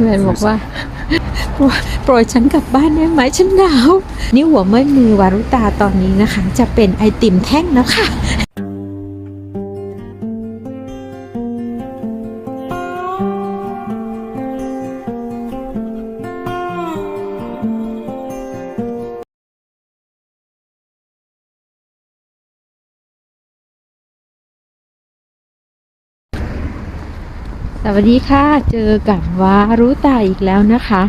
แมนบอกว่าโปรยฉันกลับบ้านได้ไหมฉันหนาว นี่หัวเมื่อยมือวารุตาตอนนี้นะคะ จะเป็นไอติมแท่งแล้วค่ะ วัสดีค่ะ เจอกับวารุตาอีกแล้วนะคะ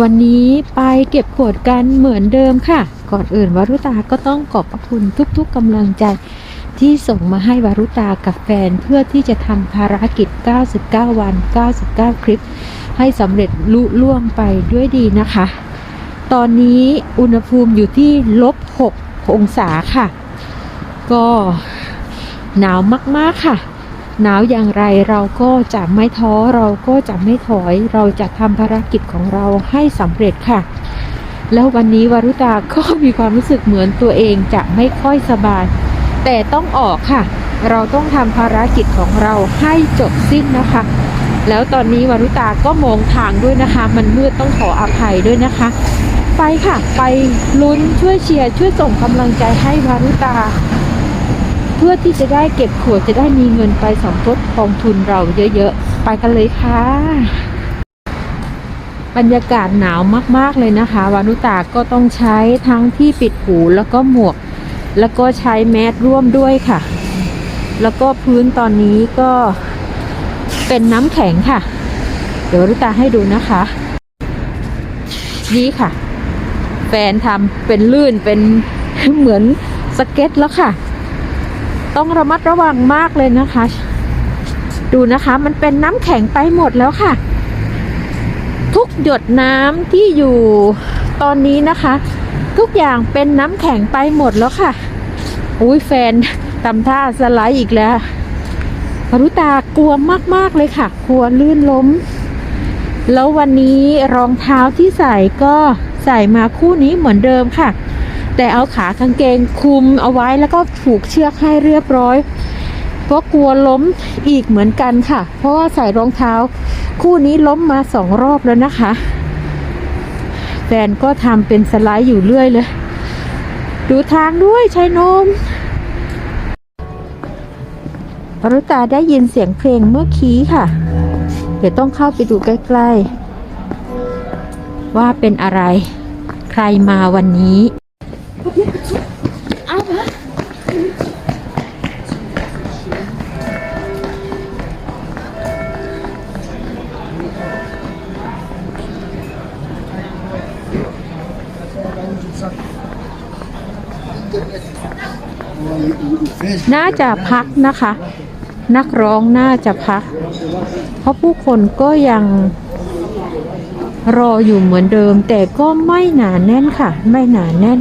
วันนี้ไปเก็บขวดกันเหมือนเดิมค่ะ ก่อนอื่นวารุตาก็ต้องขอบพระคุณทุกๆกำลังใจ ที่ส่งมาให้วารุตากับแฟนเพื่อที่จะทำภารกิจ 99 วัน 99 คลิป ให้สำเร็จลุล่วงไปด้วยดีนะคะ ตอนนี้อุณหภูมิอยู่ที่ลบ 6 องศาค่ะ ก็หนาวมากๆค่ะ หนาวอย่างไรเราก็จะไม่ท้อเราก็จะไม่ถอย เราจะทำภารกิจของเราให้สำเร็จค่ะ แล้ววันนี้วารุตาก็มีความรู้สึกเหมือนตัวเองจะไม่ค่อยสบาย แต่ต้องออกค่ะ เราต้องทำภารกิจของเราให้จบสิ้นนะคะ แล้วตอนนี้วารุตาก็มองทางด้วยนะคะ มันมืดต้องขออภัยด้วยนะคะ ไปค่ะ ไปลุ้นช่วยเชียร์ช่วยส่งกำลังใจให้วารุตา พื่อที่จะได้เก็บขวดจะได้มีเงินไปสมทบกองทุนเราเยอะๆ ไปกันเลยค่ะ บรรยากาศหนาวมากๆเลยนะคะ วานุตาก็ต้องใช้ทั้งที่ปิดหูแล้วก็หมวก แล้วก็ใช้แมสร่วมด้วยค่ะ แล้วก็พื้นตอนนี้ก็เป็นน้ำแข็งค่ะ เดี๋ยววานุตาให้ดูนะคะ นี่ค่ะ แฟนทำเป็นลื่นเป็นเหมือนสเก็ตแล้วค่ะ ต้องระมัดระวังมากเลยนะคะ ดูนะคะมันเป็นน้ำแข็งไปหมดแล้วค่ะ ทุกหยดน้ำที่อยู่ตอนนี้นะคะ ทุกอย่างเป็นน้ำแข็งไปหมดแล้วค่ะอุ้ยแฟนทำท่าสไลด์อีกแล้วปรุตากลัวมาก ๆ เลยค่ะกลัวลื่นล้ม แล้ววันนี้รองเท้าที่ใส่ก็ใส่มาคู่นี้เหมือนเดิมค่ะ แต่เอาขากางเกงคุมเอาไว้แล้วก็ผูกเชือกให้เรียบร้อย เพราะกลัวล้มอีกเหมือนกันค่ะ เพราะว่าใส่รองเท้า คู่นี้ล้มมาสองรอบแล้วนะคะแฟนก็ทำเป็นสไลด์อยู่เรื่อยเลย ดูทางด้วยชายนมปรุตาได้ยินเสียงเพลงเมื่อกี้ค่ะ เดี๋ยวต้องเข้าไปดูใกล้ ๆ ว่าเป็นอะไร ใครมาวันนี้ น่าจะพักนะคะ นักร้องน่าจะพัก เพราะผู้คนก็ยังรออยู่เหมือนเดิม แต่ก็ไม่หนาแน่นค่ะ ไม่หนาแน่น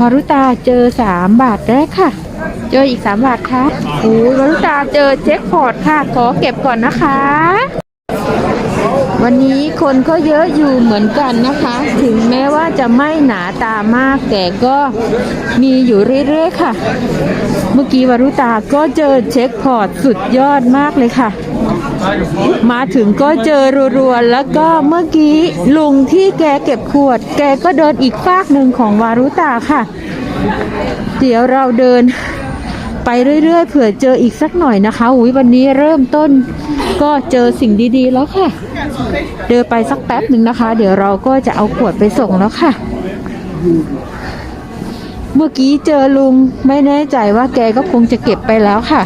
วารุตาเจอสามบาทแรกค่ะ เจออีกสามบาทค่ะโอ้ยวารุตาเจอเจ็คพอร์ตค่ะ ขอเก็บก่อนนะคะ วันนี้คนก็เยอะอยู่เหมือนกันนะคะ ถึงแม้ว่าจะไม่หนาตามากแต่ก็มีอยู่เรื่อยๆค่ะ เมื่อกี้วารุตาก็เจอเช็คพอร์ตสุดยอดมากเลยค่ะ มาถึงก็เจอรัวๆ แล้วก็เมื่อกี้ลุงที่แกเก็บขวด แกก็เดินอีกฟากหนึ่งของวารุตาค่ะ เดี๋ยวเราเดินไปเรื่อยๆ เผื่อเจออีกสักหน่อยนะคะอุ้ยวันนี้เริ่มต้นก็เจอสิ่งดีๆแล้วค่ะ เดินไปสักแป๊บหนึ่งนะคะ เดี๋ยวเราก็จะเอาขวดไปส่งแล้วค่ะ เมื่อกี้เจอลุงไม่แน่ใจว่าแกก็คงจะเก็บไปแล้วค่ะ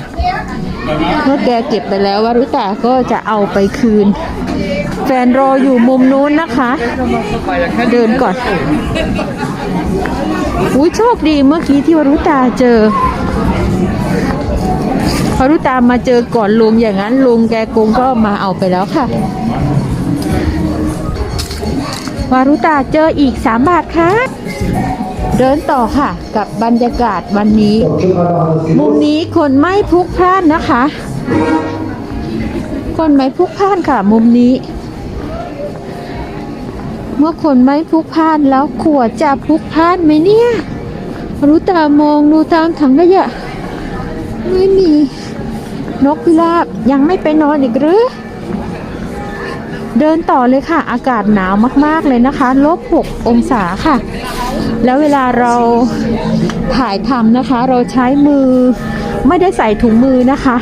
เมื่อแกเก็บไปแล้ววารุตาก็จะเอาไปคืน แฟนรออยู่มุมนู้นนะคะ เดินก่อนอุ้ยโชคดีเมื่อกี้ที่วารุตาเจอวารุตามาเจอก่อนลุงอย่างนั้นลุงแกคงก็มาเอาไปแล้วค่ะวารุตาเจออีกสามบาทค่ะ เดินต่อค่ะกับบรรยากาศวันนี้ มุมนี้คนไม่พลุกพล่านนะคะ คนไม่พลุกพล่านค่ะ มุมนี้ เมื่อคนไม่พลุกพล่านแล้วขวดจะพลุกพล่านไหมเนี่ยรู้ตามองดูตามถังขยะไม่มีนกพิราบยังไม่ไปนอนอีกหรือ เดินต่อเลยค่ะ อากาศหนาวมากๆเลยนะคะลบ6องศาค่ะ แล้วเวลาเราถ่ายทำนะคะ เราใช้มือไม่ได้ใส่ถุงมือนะคะ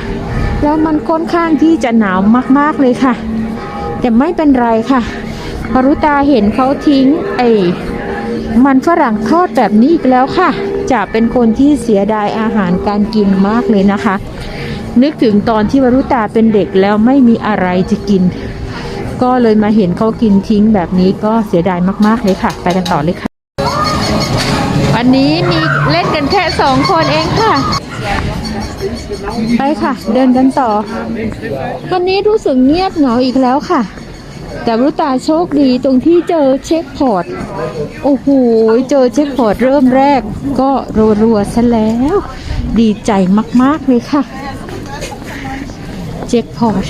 แล้วมันค่อนข้างที่จะหนาวมากๆเลยค่ะ แต่ไม่เป็นไรค่ะพรุตาเห็นเขาทิ้งไอ้มันฝรั่งทอดแบบนี้อีกแล้วค่ะ จะเป็นคนที่เสียดายอาหารการกินมากเลยนะคะ นึกถึงตอนที่วรุตาเป็นเด็กแล้วไม่มีอะไรจะกิน ก็เลยมาเห็นเขากินทิ้งแบบนี้ก็เสียดายมากๆเลยค่ะ ไปกันต่อเลยค่ะ วันนี้มีเล่นกันแค่สองคนเองค่ะ ไปค่ะ เดินกันต่อ วันนี้รู้สึกเงียบเหงาอีกแล้วค่ะ แต่รู้ตาโชคดีตรงที่เจอเช็คพอร์ต โอ้โห เจอเช็คพอร์ตเริ่มแรก ก็รัวๆซะแล้ว ดีใจมากๆเลยค่ะ เช็คพอร์ต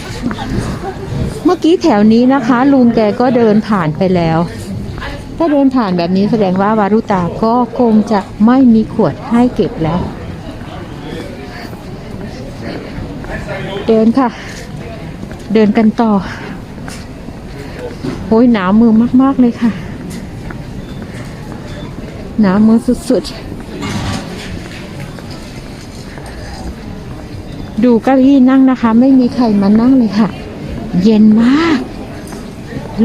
เมื่อกี้แถวนี้นะคะ ลุงแกก็เดินผ่านไปแล้ว ถ้าเดินผ่านแบบนี้แสดงว่าวารุตาก็คงจะไม่มีขวดให้เก็บแล้ว เดินค่ะ เดินกันต่อโอ้ยหนาวมือมาก ๆ เลยค่ะ หนาวมือสุด ๆ ดูเก้าอี้นั่งนะคะ ไม่มีใครมานั่งเลยค่ะ เย็นมาก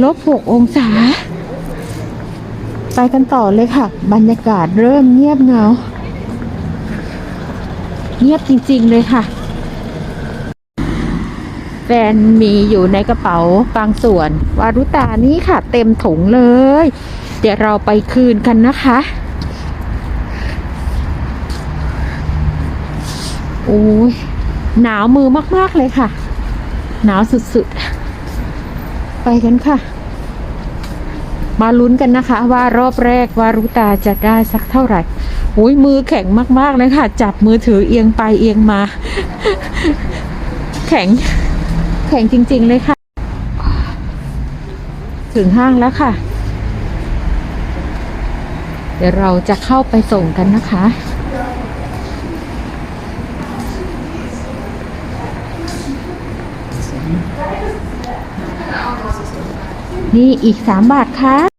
ลบหกองศา ไปกันต่อเลยค่ะ บรรยากาศเริ่มเงียบเงา เงียบจริง ๆ เลยค่ะ แฟนมีอยู่ในกระเป๋าบางส่วน วารุตานี่ค่ะ เต็มถุงเลย เดี๋ยวเราไปคืนกันนะคะโอ้ยหนาวมือมาก ๆ เลยค่ะ หนาวสุด ๆ ไปกันค่ะ มาลุ้นกันนะคะ ว่ารอบแรกวารุตาจะได้สักเท่าไหร่โอ้ยมือแข็งมากๆเลยค่ะ จับมือถือเอียงไปเอียงมา แข็ง แข็งจริง ๆ เลยค่ะ ถึงห้างแล้วค่ะ เดี๋ยวเราจะเข้าไปส่งกันนะคะ นี่อีกสามบาทค่ะ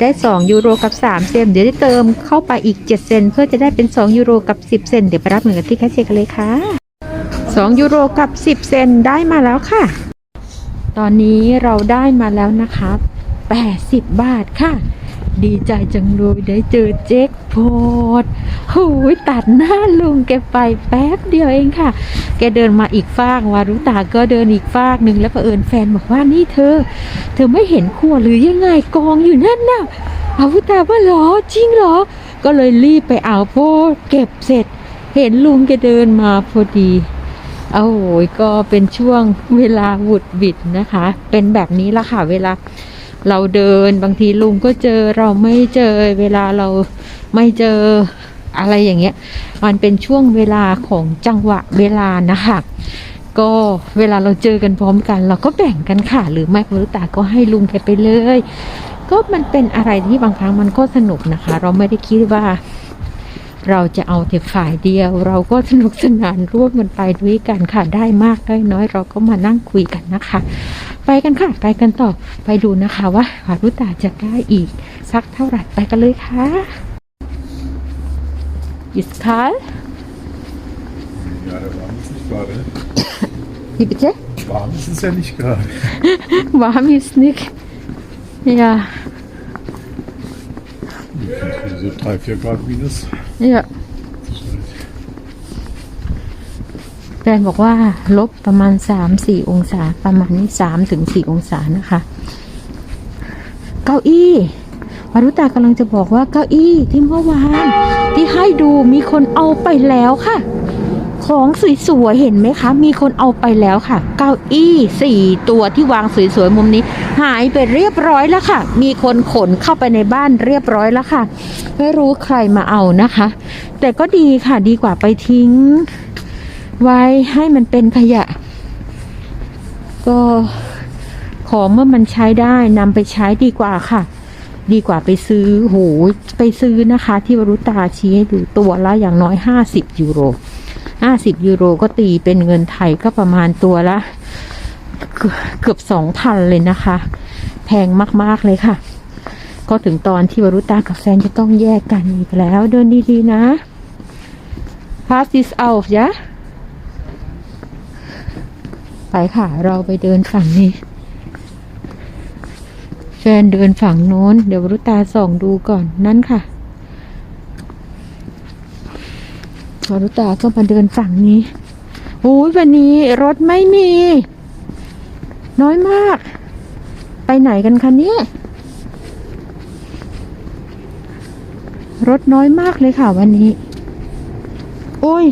ได้ 2 ยูโรกับ 3 เซนเดี๋ยวได้เติมเข้าไปอีก 7 เซนเพื่อจะได้เป็น 2 ยูโรกับ 10 เซนเดี๋ยวไปรับเงินกันที่แคชเชียร์กันเลยค่ะ 2 ยูโรกับ 10 เซนได้มาแล้วค่ะ ตอนนี้เราได้มาแล้วนะคะ 80 บาทค่ะ ดีใจจังเลยได้เจอเจ๊กโพดโอ้ยตัดหน้าลุงแกไปแป๊บเดียวเองค่ะ แกเดินมาอีกฟากวารุตาก็เดินอีกฟากหนึ่งแล้วเผอิญแฟนบอกว่านี่เธอ เธอไม่เห็นขวหรือยังไงกองอยู่นั่นน่ะอาวุตาว่าหรอจริงหรอ ก็เลยรีบไปเอาโพดเก็บเสร็จ เห็นลุงแกเดินมาพอดีเอาโอ้ยก็เป็นช่วงเวลาหวุดหวิดนะคะ เป็นแบบนี้ละค่ะเวลา เราเดินบางทีลุงก็เจอเราไม่เจอเวลาเราไม่เจออะไรอย่างเงี้ย มันเป็นช่วงเวลาของจังหวะเวลานะคะก็เวลาเราเจอกันพร้อมกัน เราก็แบ่งกันค่ะ หรือไม่ก็ตาก็ให้ลุงแกไปเลย ก็มันเป็นอะไรที่บางครั้งมันก็สนุกนะคะ เราไม่ได้คิดว่า เราจะเอาแต่ฝ่ายเดียว เราก็สนุกสนานร่วมกันไปด้วยกันค่ะได้มากได้น้อยเราก็มานั่งคุยกันนะคะ ไปกันค่ะ ไปกันต่อไปดูนะคะว่าหารุตาจะได้อีก สักเท่าไหร่ไปกันเลยค่ะยิสคาล Ja, der warm ist nicht gerade. พี่ปิเจ Warm ist es ja nicht gerade. วามิสนิกยา So 3, 4 Grad minus. เนี่ยแฟนบอกว่าลบประมาณสามสี่องศา ประมาณนี้สามถึงสี่องศานะคะ เก้าอี้วารุตากำลังจะบอกว่าเก้าอี้ที่เมื่อวานที่ให้ดูมีคนเอาไปแล้วค่ะ ของสวยๆเห็นไหมคะ มีคนเอาไปแล้วค่ะ เก้าอี้สี่ตัวที่วางสวยๆมุมนี้ หายไปเรียบร้อยแล้วค่ะ มีคนขนเข้าไปในบ้านเรียบร้อยแล้วค่ะ ไม่รู้ใครมาเอานะคะ แต่ก็ดีค่ะดีกว่าไปทิ้ง ไว้ให้มันเป็นขยะ ก็ของเมื่อมันใช้ได้นำไปใช้ดีกว่าค่ะ ดีกว่าไปซื้อโหไปซื้อนะคะ ที่วรุตาชี้ให้ดูตัวละอย่างน้อยห้าสิบยูโร ห้าสิบยูโรก็ตีเป็นเงินไทยก็ประมาณตัวละ เกือบสองพันเลยนะคะ แพงมาก ๆ เลยค่ะ ก็ถึงตอนที่วรุตากับแฟนจะต้องแยกกันอีกแล้วเดินดี ๆ นะ pass this out ยะไปค่ะ เราไปเดินฝั่งนี้ แฟนเดินฝั่งโน้น เดี๋ยววรุตาส่องดูก่อนนั่นค่ะ วรุตาก็มาเดินฝั่งนี้โอ้ยวันนี้รถไม่มี น้อยมาก ไปไหนกันคะเนี่ยรถน้อยมากเลยค่ะวันนี้ โอ้ย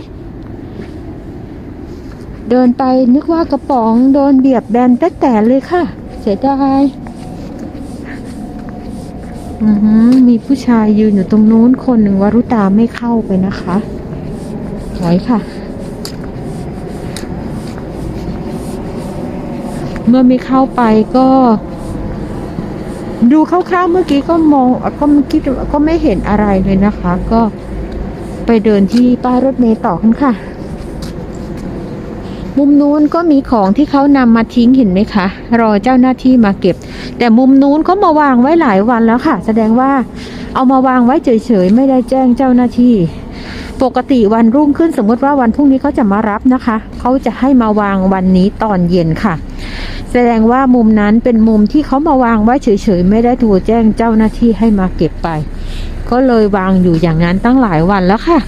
เดินไปนึกว่ากระป๋องโดนเบียบแบนแต่แต่เลยค่ะ เสียดายอือมีผู้ชายยืนอยู่ตรงนู้นคนหนึ่งวารุตาไม่เข้าไปนะคะ ถอยค่ะ เมื่อไม่เข้าไปก็ ดูคร่าวๆเมื่อกี้ก็มองก็คิดก็ไม่เห็นอะไรเลยนะคะ ก็ไปเดินที่ป้ายรถเมล์ต่อกันค่ะ มุมนู้นก็มีของที่เขานำมาทิ้งเห็นไหมคะ รอเจ้าหน้าที่มาเก็บ แต่มุมนู้นเขามาวางไว้หลายวันแล้วค่ะ แสดงว่าเอามาวางไว้เฉยๆ ไม่ได้แจ้งเจ้าหน้าที่ ปกติวันรุ่งขึ้นสมมติว่าวันพรุ่งนี้เขาจะมารับนะคะ เขาจะให้มาวางวันนี้ตอนเย็นค่ะ แสดงว่ามุมนั้นเป็นมุมที่เขามาวางไว้เฉยๆ ไม่ได้โทรแจ้งเจ้าหน้าที่ให้มาเก็บไป ก็เลยวางอยู่อย่างนั้นตั้งหลายวันแล้วค่ะ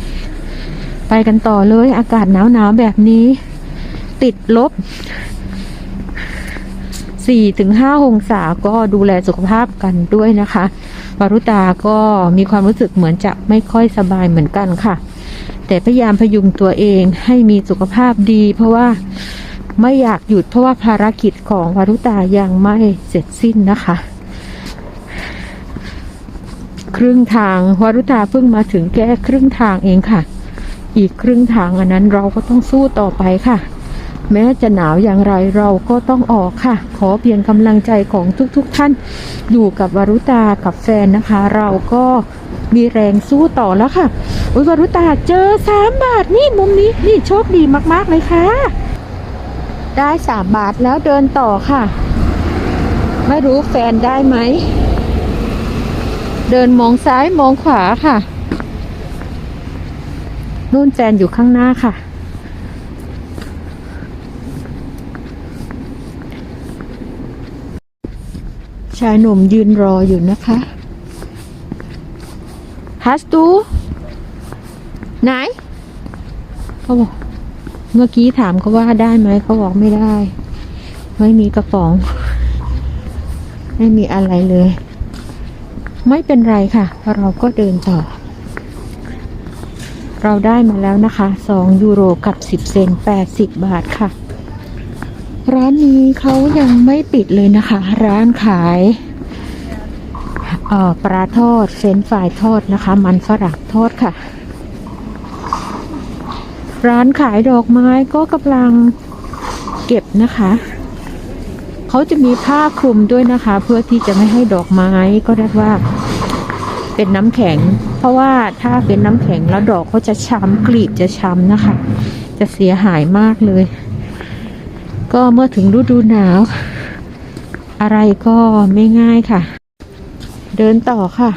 ไปกันต่อเลยอากาศหนาวๆแบบนี้ ติดลบ4ถึง5องศาก็ดูแลสุขภาพกันด้วยนะคะวารุตาก็มีความรู้สึกเหมือนจะไม่ค่อยสบายเหมือนกันค่ะ แต่พยายามพยุงตัวเองให้มีสุขภาพดี เพราะว่าไม่อยากหยุดเพราะว่าภารกิจของวารุตายังไม่เสร็จสิ้นนะคะ ครึ่งทางวารุตาเพิ่งมาถึงแก้ครึ่งทางเองค่ะ อีกครึ่งทางอันนั้นเราก็ต้องสู้ต่อไปค่ะ แม้จะหนาวอย่างไรเราก็ต้องออกค่ะ ขอเพียงกำลังใจของทุกๆทท่าน อยู่กับวารุตากับแฟนนะคะ เราก็มีแรงสู้ต่อแล้วค่ะอุ้ยวารุตาเจอสามบาทนี่มุมนี้นี่โชคดีมากๆเลยค่ะ ได้สามบาทแล้วเดินต่อค่ะ ไม่รู้แฟนได้ไหม เดินมองซ้ายมองขวาค่ะนู่นแฟนอยู่ข้างหน้าค่ะ ชายหนุ่มยืนรออยู่นะคะฮัสตูไหนเขาบอกเมื่อกี้ถามเขาว่าได้ไหมเขาบอกไม่ได้ ไม่มีกระป๋อง ไม่มีอะไรเลย ไม่เป็นไรค่ะ เราก็เดินต่อ เราได้มาแล้วนะคะ 2 ยูโรกับ 10 เซน80 บาทค่ะ ร้านนี้เขายังไม่ปิดเลยนะคะ ร้านขายออปลาทอดเฟรนช์ฟรายทอดนะคะ มันฝรั่งทอดค่ะ ร้านขายดอกไม้ก็กำลังเก็บนะคะเขาจะมีผ้าคลุมด้วยนะคะ เพื่อที่จะไม่ให้ดอกไม้ก็เรียกว่า เป็นน้ำแข็ง เพราะว่าถ้าเป็นน้ำแข็งแล้วดอกเขาจะช้ำกลีบจะช้ำนะคะ จะเสียหายมากเลย ก็เมื่อถึงฤดูหนาว อะไรก็ไม่ง่ายค่ะ เดินต่อค่ะ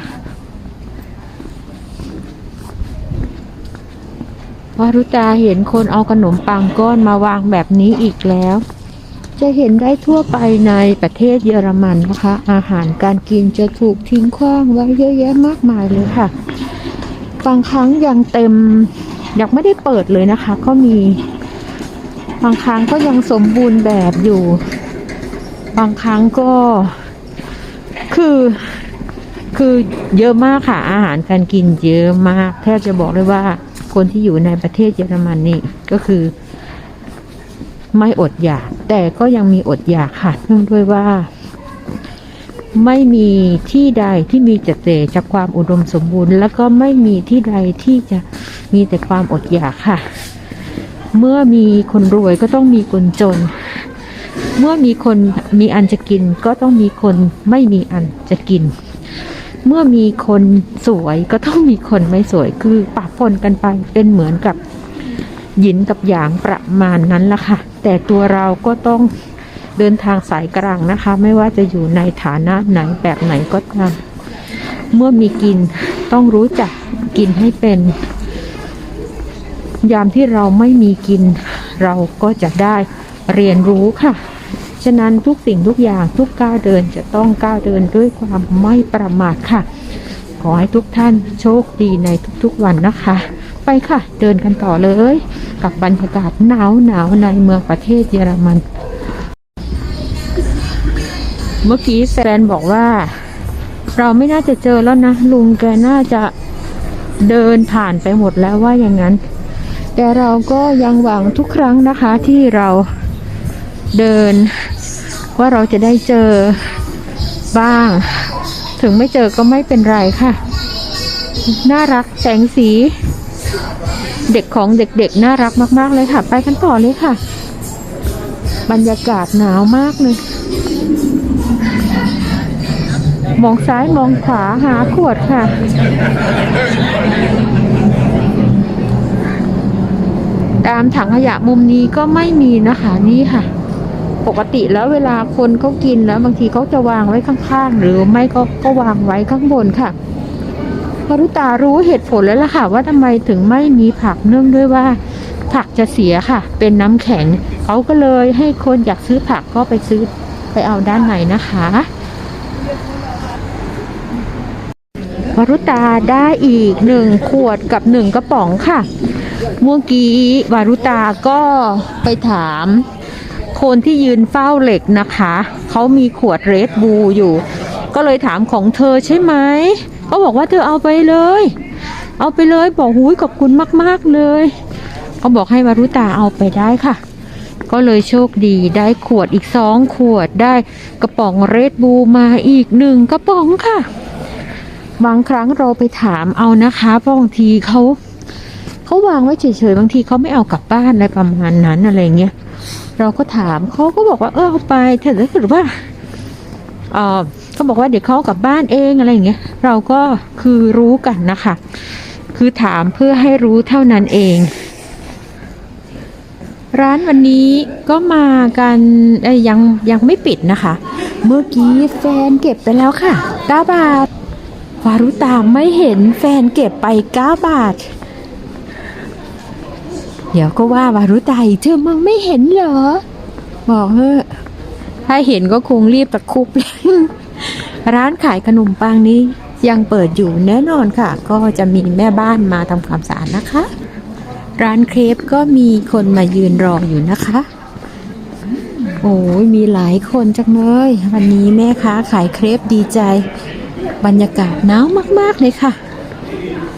วารุตาเห็นคนเอาขนมปังก้อนมาวางแบบนี้อีกแล้ว จะเห็นได้ทั่วไปในประเทศเยอรมันนะคะ อาหารการกินจะถูกทิ้งขว้างไว้เยอะแยะมากมายเลยค่ะ บางครั้งยังเต็มยังไม่ได้เปิดเลยนะคะ ก็มี บางครั้งก็ยังสมบูรณ์แบบอยู่ บางครั้งก็คือคือเยอะมากค่ะ อาหารการกินเยอะมาก แทบจะบอกเลยว่าคนที่อยู่ในประเทศเยอรมันนี่ก็คือ ไม่อดอยาก แต่ก็ยังมีอดอยากค่ะเนื่องด้วยว่า ไม่มีที่ใดที่มีแต่เจจากความอุดมสมบูรณ์ แล้วก็ไม่มีที่ใดที่จะมีแต่ความอดอยากค่ะ เมื่อมีคนรวยก็ต้องมีคนจน เมื่อมีคนมีอันจะกินก็ต้องมีคนไม่มีอันจะกิน เมื่อมีคนสวยก็ต้องมีคนไม่สวยคือปะปนกันไปเป็นเหมือนกับหยินกับหยางประมาณนั้นละค่ะ แต่ตัวเราก็ต้องเดินทางสายกลางนะคะ ไม่ว่าจะอยู่ในฐานะไหนแบบไหนก็ตามเมื่อมีกินต้องรู้จักกินให้เป็น ยามที่เราไม่มีกิน เราก็จะได้เรียนรู้ค่ะ ฉะนั้นทุกสิ่งทุกอย่างทุกก้าวเดินจะต้องก้าวเดินด้วยความไม่ประมาทค่ะ ขอให้ทุกท่านโชคดีในทุกๆวันนะคะ ไปค่ะ เดินกันต่อเลย กับบรรยากาศหนาวหนาวในเมืองประเทศเยอรมัน เมื่อกี้แฟนบอกว่า เราไม่น่าจะเจอแล้วนะ ลุงแกน่าจะเดินผ่านไปหมดแล้วว่าอย่างนั้น แต่เราก็ยังหวังทุกครั้งนะคะที่เราเดิน ว่าเราจะได้เจอบ้าง ถึงไม่เจอก็ไม่เป็นไรค่ะ น่ารักแสงสี เด็กของเด็กๆ น่ารักมาก ๆ เลยค่ะ ไปกันต่อเลยค่ะ บรรยากาศหนาวมากเลยมองซ้ายมองขวาหาขวดค่ะ ตามถังขยะมุมนี้ก็ไม่มีนะคะนี่ค่ะ ปกติแล้วเวลาคนเขากินแล้วบางทีเขาจะวางไว้ข้างๆ หรือไม่ก็ก็วางไว้ข้างบนค่ะพรุตารู้เหตุผลแล้วล่ะค่ะ ว่าทำไมถึงไม่มีผักเนื่องด้วยว่า ผักจะเสียค่ะ เป็นน้ำแข็งเขาก็เลยให้คนอยากซื้อผักก็ไปซื้อไปเอาด้านในนะคะวรุตาได้อีกหนึ่งขวดกับหนึ่งกระป๋องค่ะ เมื่อกี้วารุตาก็ไปถาม คนที่ยืนเฝ้าเหล็กนะคะ เขามีขวดเรดบูอยู่ ก็เลยถามของเธอใช่ไหมเขาบอกว่าเธอเอาไปเลย เอาไปเลยบอกหุยขอบคุณมาก ๆ เลยเขาบอกให้วารุตาเอาไปได้ค่ะก็เลยโชคดีได้ขวดอีกสองขวดได้กระป๋องเรดบูมาอีกหนึ่งกระป๋องค่ะ บางครั้งเราไปถามเอานะคะเพราะบางทีเขา เขาวางไว้เฉยๆบางทีเขาไม่เอากลับบ้านอะไรประมาณนั้นอะไรเงี้ยเราก็ถามเขาก็บอกว่าเออเอาไปแต่ถ้าเกิดว่าเออเขาบอกว่าเดี๋ยวเขากลับบ้านเองอะไรเงี้ยเราก็คือรู้กันนะคะ คือถามเพื่อให้รู้เท่านั้นเอง ร้านวันนี้ก็มากันยังยังไม่ปิดนะคะ เมื่อกี้แฟนเก็บไปแล้วค่ะ9บาทฟารุตาไม่เห็นแฟนเก็บไป9บาท เดี๋ยวก็ว่าวารุตาอีกเธอมึงไม่เห็นเหรอ บอกเถอถ้าเห็นก็คงรีบตะคุบเลยร้านขายขนมปังนี้ยังเปิดอยู่แน่นอนค่ะ ก็จะมีแม่บ้านมาทำความสะอาดนะคะ ร้านเครปก็มีคนมายืนรออยู่นะคะ โอ้ยมีหลายคนจังเลย วันนี้แม่ค้าขายเครปดีใจ บรรยากาศหนาวมากๆเลยค่ะ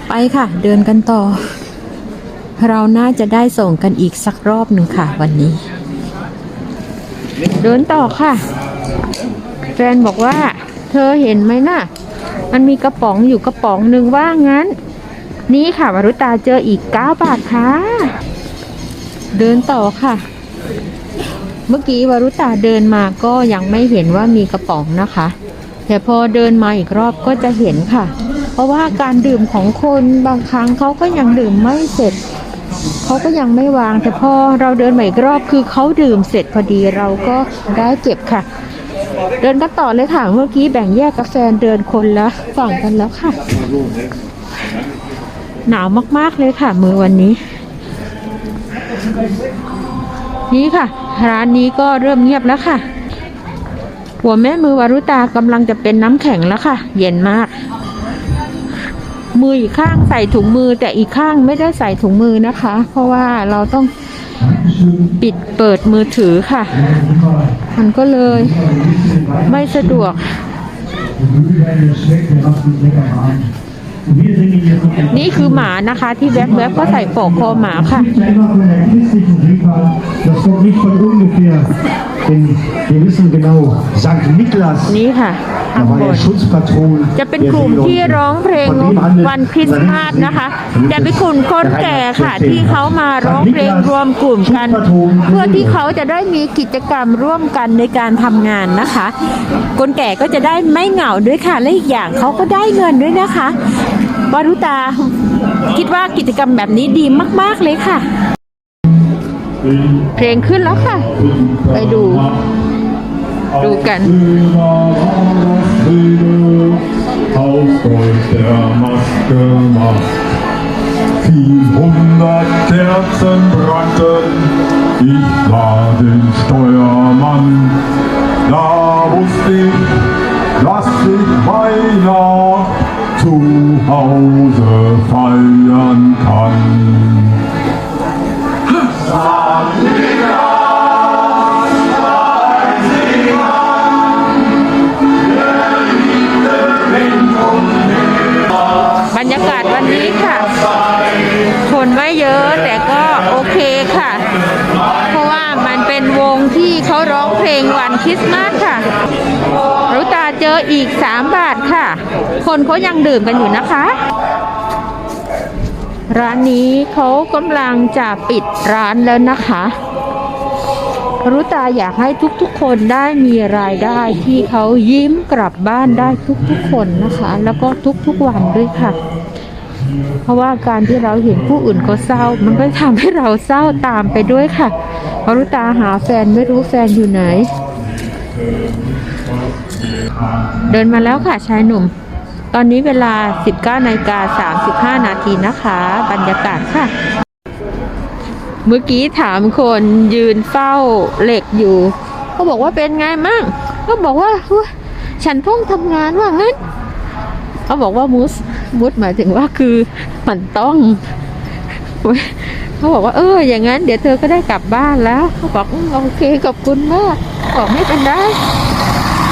ไปค่ะ เดินกันต่อ เราน่าจะได้ส่งกันอีกสักรอบหนึ่งค่ะ วันนี้ เดินต่อค่ะ แฟนบอกว่า เธอเห็นไหมน่ะ มันมีกระป๋องอยู่กระป๋องหนึ่งว่างั้น นี่ค่ะวรุตาเจออีกเก้าบาทค่ะ เดินต่อค่ะ เมื่อกี้วรุตาเดินมาก็ยังไม่เห็นว่ามีกระป๋องนะคะ แต่พอเดินมาอีกรอบก็จะเห็นค่ะเพราะว่าการดื่มของคนบางครั้งเขาก็ยังดื่มไม่เสร็จ เขาก็ยังไม่วางแต่พอเราเดินมาอีกรอบคือเขาดื่มเสร็จพอดีเราก็ได้เก็บค่ะ เดินกันต่อเลยค่ะเมื่อกี้แบ่งแยกกับแฟนเดินคนละฝั่งกันแล้วค่ะ หนาวมากๆเลยค่ะ มือวันนี้ นี่ค่ะ ร้านนี้ก็เริ่มเงียบแล้วค่ะหัวแม่มือวารุตากำลังจะเป็นน้ำแข็งแล้วค่ะ เย็นมาก มืออีกข้างใส่ถุงมือ แต่อีกข้างไม่ได้ใส่ถุงมือนะคะ เพราะว่าเราต้องปิดเปิดมือถือค่ะ มันก็เลยไม่สะดวก นี่คือหมานะคะที่แวบๆก็ใส่ปลอกคอหมาค่ะ Einmal von der christlichen Briefwahl, das kommt nicht von ungefähr, denn wir wissen genau, St. Niklas นี่ค่ะข้าง war บ der น Schutzpatron จะเป็น der กลุ่ม Seeleute. ที่ร้องเพลง Von dem handelt วันคริสต์มาสนะคะจะเป็นกลุ่มคนแก่ค่ะ ที่เขามาร้องเพลงรวมกลุ่มกัน เพื่อที่เขาจะได้มีกิจกรรมร่วมกันในการทำงานนะคะ คนแก่ก็จะได้ไม่เหงาด้วยค่ะและอีกอย่างเขาก็ได้เงินด้วยนะคะ บารุตา คิดว่ากิจกรรมแบบนี้ดีมาก ๆ เลยค่ะ เพลงขึ้นแล้วค่ะ ไปดู ดูกันเ dass ich beinahe zu Hause feiern kann. คนเขายังดื่มกันอยู่นะคะ ร้านนี้เขากำลังจะปิดร้านแล้วนะคะรุตาอยากให้ทุกๆ คนได้มีรายได้ที่เขายิ้มกลับบ้านได้ทุกๆ คนนะคะ แล้วก็ทุกๆวันด้วยค่ะ เพราะว่าการที่เราเห็นผู้อื่นเขาเศร้า มันก็ทำให้เราเศร้าตามไปด้วยค่ะรุตาหาแฟนไม่รู้แฟนอยู่ไหน เดินมาแล้วค่ะชายหนุ่ม ตอนนี้เวลา 19นาฬิกา35 นาทีนะคะ บรรยากาศค่ะ เมื่อกี้ถามคนยืนเฝ้าเหล็กอยู่เขาบอกว่าเป็นไงมั่งก็บอกว่าอุ๊ยฉันต้องทำงานว่างั้นเขาบอกว่ามุสมุสหมายถึงว่าคือมันต้องเขาบอกว่าเอออย่างนั้น เดี๋ยวเธอก็ได้กลับบ้านแล้วเขาบอกโอเคขอบคุณมากบอกไม่เป็นไร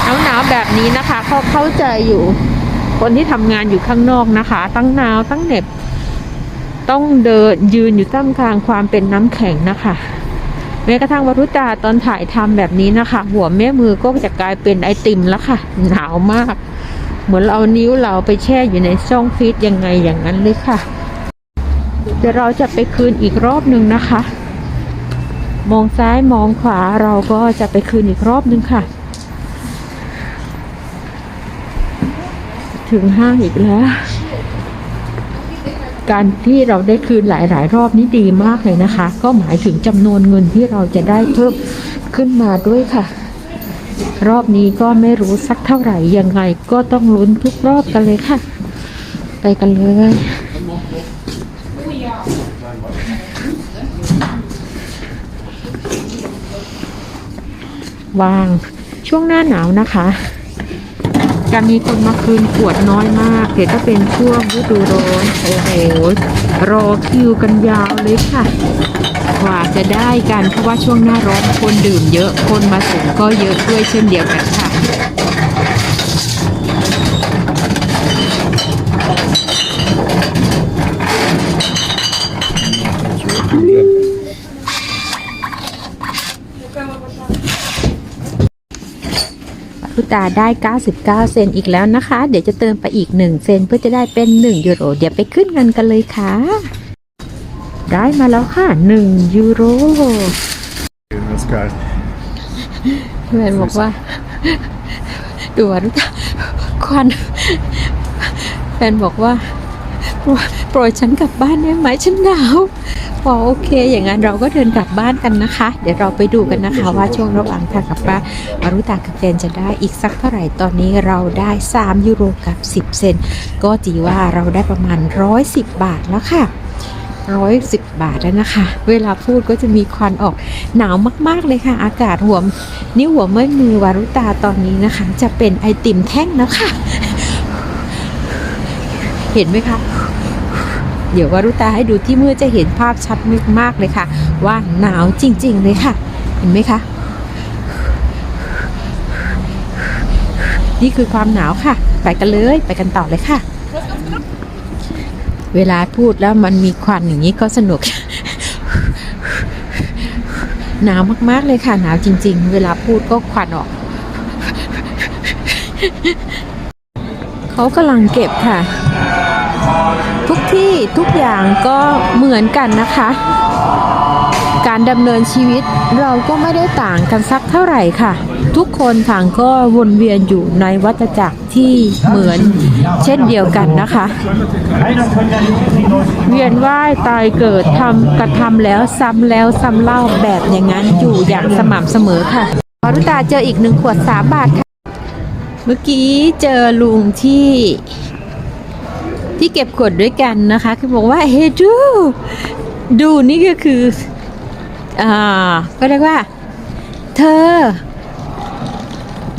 หนาวหนาวๆแบบนี้นะคะเขาเข้าใจอยู่ คนที่ทำงานอยู่ข้างนอกนะคะ ตั้งหนาวตั้งเหน็บ ต้องเดินยืนอยู่ท่ามกลางความเป็นน้ำแข็งนะคะแม้กระทั่งวรุตาตอนถ่ายทำแบบนี้นะคะ หัวแม่มือก็จะกลายเป็นไอติมแล้วค่ะ หนาวมาก เหมือนเอานิ้วเราไปแช่อยู่ในช่องฟรีซยังไงอย่างนั้นเลยค่ะเดี๋ยวเราจะไปคืนอีกรอบหนึ่งนะคะ มองซ้ายมองขวาเราก็จะไปคืนอีกรอบหนึ่งค่ะ ถึงห้างอีกแล้ว การที่เราได้คืนหลาย ๆ รอบนี้ดีมากเลยนะคะ ก็หมายถึงจำนวนเงินที่เราจะได้เพิ่มขึ้นมาด้วยค่ะ รอบนี้ก็ไม่รู้สักเท่าไหร่ยังไงก็ต้องลุ้นทุกรอบกันเลยค่ะ ไปกันเลยวางช่วงหน้าหนาวนะคะ จะมีคนมาคืนขวดน้อยมากเดี๋ยวถ้าเป็นช่วงฤดูร้อนโอ้โหรอคิวกันยาวเลยค่ะกว่าจะได้กันเพราะว่าช่วงหน้าร้อนคนดื่มเยอะคนมาสูงก็เยอะด้วยเช่นเดียวกันค่ะ พุตาได้ 99 เซนอีกแล้วนะคะ เดี๋ยวจะเติมไปอีก 1 เซนเพื่อจะได้เป็น 1 ยูโร เดี๋ยวไปขึ้นเงินกันเลยค่ะ ได้มาแล้วค่ะ 1 ยูโร Das ist geil. แฟนบอกว่าดูว่ารุตาควันแฟนบอกว่า โปรยฉันกลับบ้านได้ไหมฉันหนาว บอกโอเค อย่างนั้นเราก็เดินกลับบ้านกันนะคะ เดี๋ยวเราไปดูกันนะคะว่าช่วงระหว่างทางกลับบ้านมารุตากับแฟนจะได้อีกสักเท่าไหร่ตอนนี้เราได้ 3 ยูโรกับ 10 เซนก็จีว่าเราได้ประมาณ 110 บาทแล้วค่ะร้อยสิบบาทแล้วนะคะ เวลาพูดก็จะมีควันออกหนาวมากๆเลยค่ะ อากาศหัวนิ้วหัวเมื่อยมือวารุตาตอนนี้นะคะ จะเป็นไอติมแท่งแล้วค่ะ เห็นไหมคะ เดี๋ยววารุตาให้ดูที่มือจะเห็นภาพชัดมากๆเลยค่ะ ว่าหนาวจริง ๆ เลยค่ะ เห็นไหมคะ นี่คือความหนาวค่ะ ไปกันเลยไปกันต่อเลยค่ะ เวลาพูดแล้วมันมีควันอย่างนี้ก็สนุกหนาวมากๆเลยค่ะหนาวจริง ๆ เวลาพูดก็ควันออก เขากำลังเก็บค่ะ ทุกที่ทุกอย่างก็เหมือนกันนะคะ การดำเนินชีวิตเราก็ไม่ได้ต่างกันสักเท่าไหร่ค่ะ ทุกคนต่างก็วนเวียนอยู่ในวัฏจักรที่เหมือนเช่นเดียวกันนะคะ เวียนว่ายตายเกิดทำกระทำแล้วซ้ำแล้วซ้ำเล่าแบบอย่างนั้นอยู่อย่างสม่ำเสมอค่ะวารุตาเจออีกหนึ่งขวดสามบาทค่ะ เมื่อกี้เจอลุงที่ ที่เก็บขวดด้วยกันนะคะ คือบอกว่าเฮ้ยดูดูนี่ก็คืออ่าก็เรียกว่า เธอ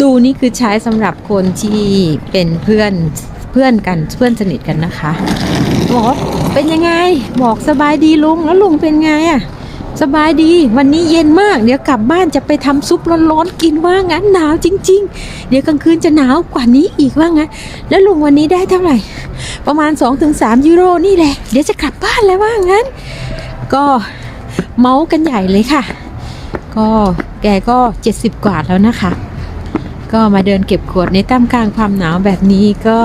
ดูนี่คือใช้สำหรับคนที่เป็นเพื่อนเพื่อนกันเพื่อนสนิทกันนะคะบอกเป็นยังไง บอกสบายดีลุงแล้วลุงเป็นไงอะ สบายดี วันนี้เย็นมาก เดี๋ยวกลับบ้านจะไปทำซุปร้อนๆกินว่างั้นหนาวจริง ๆ เดี๋ยวกลางคืนจะหนาวกว่านี้อีกว่างั้น แล้วลุงวันนี้ได้เท่าไหร่ ประมาณ 2-3 ยูโรนี่แหละ เดี๋ยวจะกลับบ้านแล้วว่างั้น ก็เมาส์กันใหญ่เลยค่ะ ก็แกก็ 70 กว่าแล้วนะคะ ก็มาเดินเก็บขวดในท่ามกลางความหนาวแบบนี้ก็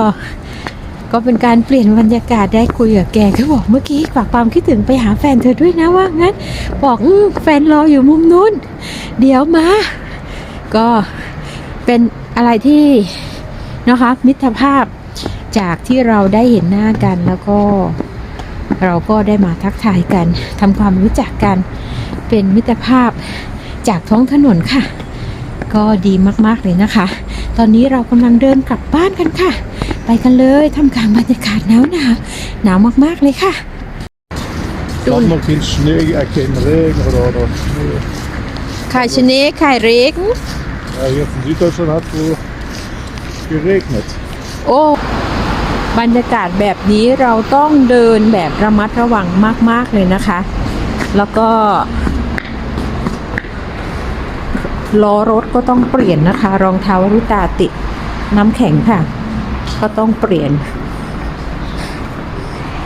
ก็เป็นการเปลี่ยนบรรยากาศได้คุยกับแกก็บอกเมื่อกี้ฝากความคิดถึงไปหาแฟนเธอด้วยนะว่างั้น บอกอแฟนรออยู่มุมนู้น เดี๋ยวมา ก็เป็นอะไรที่นะคะมิตรภาพจากที่เราได้เห็นหน้ากันแล้วก็เราก็ได้มาทักทายกันทำความรู้จักกันเป็นมิตรภาพจากท้องถนนค่ะ ก็ดีมากๆเลยนะคะ ตอนนี้เรากำลังเดินกลับบ้านกันค่ะ กันเลยทำกลางบรรยากาศหนาวหนาวหนาวมากๆเลยค่ะ Dan nog geen sneeuw, eh, geen regen oder, oder Schnee. ไข่ชะเนไข่เร็ก Ja, hier in Süddeutschland hat es wohl geregnet. โอ้ บรรยากาศแบบนี้เราต้องเดินแบบระมัดระวังมาก ๆ เลยนะคะ แล้วก็ล้อรถก็ต้องเปลี่ยนนะคะ รองเท้าวรุตาติดน้ำแข็งค่ะ ก็ต้องเปลี่ยน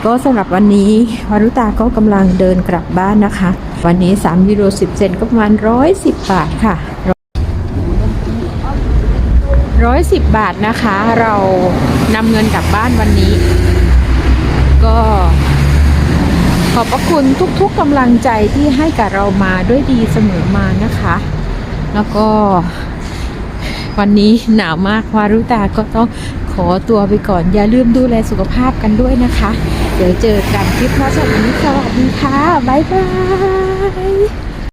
ก็สำหรับวันนี้วารุตาก็กำลังเดินกลับบ้านนะคะ วันนี้ 3 ยูโร 10 เซนก็ประมาณ 110 บาทค่ะร้อยสิบบาทนะคะ เรานำเงินกลับบ้านวันนี้ ก็ขอบพระคุณทุกๆกำลังใจที่ให้กับเรามาด้วยดีเสมอมานะคะ แล้วก็วันนี้หนาวมากวารุตาก็ต้อง ขอตัวไปก่อน อย่าลืมดูแลสุขภาพกันด้วยนะคะ เดี๋ยวเจอกันคลิปหน้าสวัสดีค่ะบ๊ายบาย